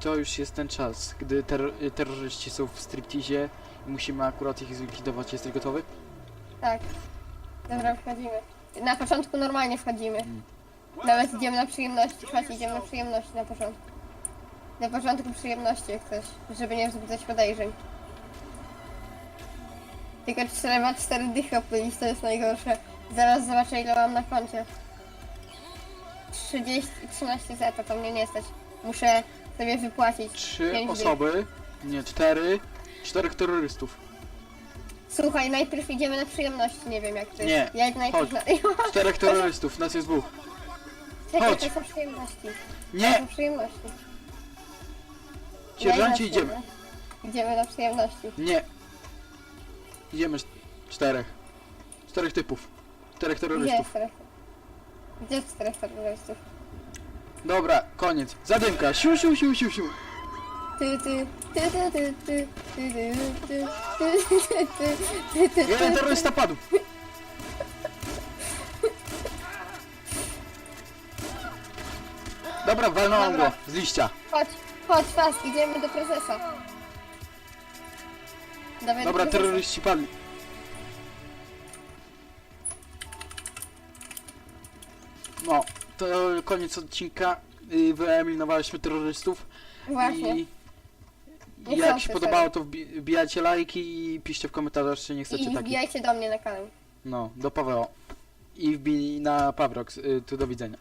to już jest ten czas, gdy terro- terroryści są w striptizie i musimy akurat ich zlikwidować. Jesteś gotowy? Tak. Dobra, wchodzimy. Na początku normalnie wchodzimy. Mm. Nawet idziemy na przyjemności. Chodź, idziemy na przyjemności na początku. Na początku przyjemności jak coś, żeby nie wzbudzać podejrzeń. Tylko trzeba cztery dychy opylić, to jest najgorsze. Zaraz zobaczę ile mam na koncie. 30, 13 zeta, to mnie nie stać. Muszę sobie wypłacić. Trzy pięć osoby, nie cztery, czterech terrorystów. Słuchaj, najpierw idziemy na przyjemności, nie wiem jak to Nie, jest. Ja najpierw na... Czterech terrorystów, nas jest dwóch. Czekaj, Chodź. to są przyjemności. To Nie! są przyjemności. Sierżancie, idziemy. Idziemy na przyjemności. Nie. Idziemy cz- czterech. Czterech typów. Czterech Gdzie terrorystów. Gdzie jest czterech terrorystów? Dobra, koniec. Zadymka. Siu, siu, siu, siu, siu. Ty, ty, ty, ty, ty, ty, ty, ty, ty, ty, ty, ty, ty, ty, Jeden terrorysta padł. Dobra, walnąłem Dobra. go z liścia. Chodź, chodź, fast, idziemy do prezesa. Dawaj do Dobra, prezesa. terroryści padli. No, to koniec odcinka. Y, Wyeliminowaliśmy terrorystów. Właśnie. I Nie jak się podobało, to wbi- wbijajcie lajki i piszcie w komentarzach, czy nie chcecie I takich. wbijajcie do mnie na kanał. No, do Pawła. I wbij na Pawrox. Y, tu do widzenia.